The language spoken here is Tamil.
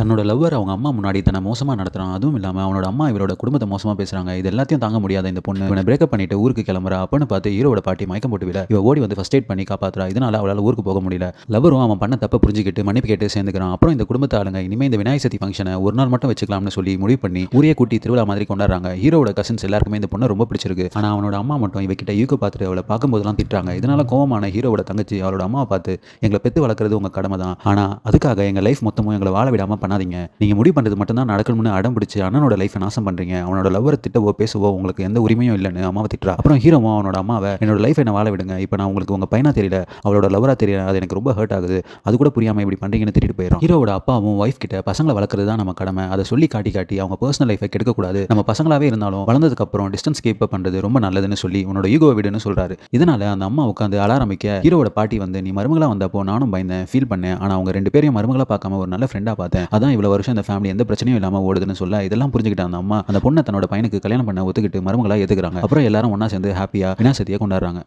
தன்னோட லவ்வர் அவங்க அம்மா முன்னாடி தன்னை மோசமாக நடத்துறான். அதுவும் இல்லாமல் அவனோட அம்மா இவரோட குடும்பத்தை மோசமாக பேசுகிறாங்க இது எல்லாத்தையும் தாங்க முடியாத இந்த பொண்ணு. இவனை பிரேக்கப் பண்ணிட்டு ஊருக்கு கிளம்புறா அப்படின்னு பார்த்து ஹீரோட பாட்டி மயக்கம் போட்டு விட இவ ஓடி வந்து ஃபர்ஸ்ட் எய்ட் பண்ணி காப்பாற்றுறா இதனால அவளால் ஊருக்கு போக முடியல. லவரும் அவன் பண்ண தப்பை புரிஞ்சுக்கிட்டு மன்னிப்பு கேட்டு சேர்ந்துக்கிறான். அப்புறம் இந்த குடும்பத்தை ஆளுங்க இனிமே இந்த விநாயக சதி ஃபங்க்ஷனை ஒரு நாள் மட்டும் வச்சுக்கலாம்னு சொல்லி முடிவு பண்ணி ஊரே கூட்டி திருவிழா மாதிரி கொண்டாடுறாங்க. ஹீரோட கசின்ஸ் எல்லாருக்குமே இந்த பொண்ணை ரொம்ப பிடிச்சிருக்கு. ஆனால் அவனோட அம்மா மட்டும் இவகிட்ட யூக்கு பார்த்துட்டு அவளை பார்க்கும்போதெல்லாம் திட்டுறாங்க. இதனால கோவமான ஹீரோட தங்கச்சி அவளோட அம்மாவை பார்த்து எங்களை பெற்று வளர்க்குறது உங்கள் கடமை தான் ஆனால் அதுக்காக எங்கள் லைஃப் மொத்தமும் எங்களை வாழ விடாமல் பண்ணாதீங்க. நீங்க முடிவு பண்றது மட்டும் தான் நடக்கணும்னு அடம் பிடிச்சி அண்ணனோட லைஃபை நாசம் பண்றீங்க. அவனோட லவ்வரை திட்டவோ பேசவோ உங்களுக்கு எந்த உரிமையும் இல்லைன்னு அம்மாவை திட்டுறா. அப்புறம் ஹீரோவோ அவனோட அம்மாவை என்னோட லைஃப் என்ன வாழ விடுங்க. இப்போ நான் உங்களுக்கு உங்க பையனா தெரியல அவளோட லவ்வரா தெரியல அது எனக்கு ரொம்ப ஹர்ட் ஆகுது. அது கூட புரியாம இப்படி பண்றீங்கன்னு திட்டிட்டு போயிடும் ஹீரோட அப்பாவும் ஒய்ஃப் கிட்ட பசங்களை வளர்க்குறது தான் நம்ம கடமை. அதை சொல்லி காட்டி காட்டி அவங்க பர்சனல் லைஃபை கெடுக்கக்கூடாது. நம்ம பசங்களாவே இருந்தாலும் வளர்ந்ததுக்கு அப்புறம் டிஸ்டன்ஸ் கீப் பண்றது ரொம்ப நல்லதுன்னு சொல்லி உன்னோட ஈகோ விடுன்னு சொல்றாரு. இதனால அந்த அம்மா உட்காந்து அழ ஆரம்பிக்க ஹீரோவோட பாட்டி வந்து நீ மருமகளா வந்தப்போ நானும் பயந்தேன் ஃபீல் பண்ணேன். ஆனா அவங்க ரெண்டு பேரையும் மருமகளா பார்க்காம ஒரு நல்ல ஃப்ரெண்டா பார்த்தேன். அதான் இவ்வளோ வருஷம் அந்த ஃபேமிலி எந்த பிரச்சனையும் இல்லாமல் ஓடுதுன்னு சொல்ல இதெல்லாம் புரிஞ்சுக்கிட்ட அந்த அம்மா அந்த பொண்ணை தன்னோட பையனுக்கு கல்யாணம் பண்ண ஒத்துக்கிட்டு மருமகளாக எதுக்குறாங்க அப்புறம் எல்லாரும் ஒன்றா சேர்ந்து ஹாப்பியாக வினாசத்தியாக கொண்டாடுறாங்க.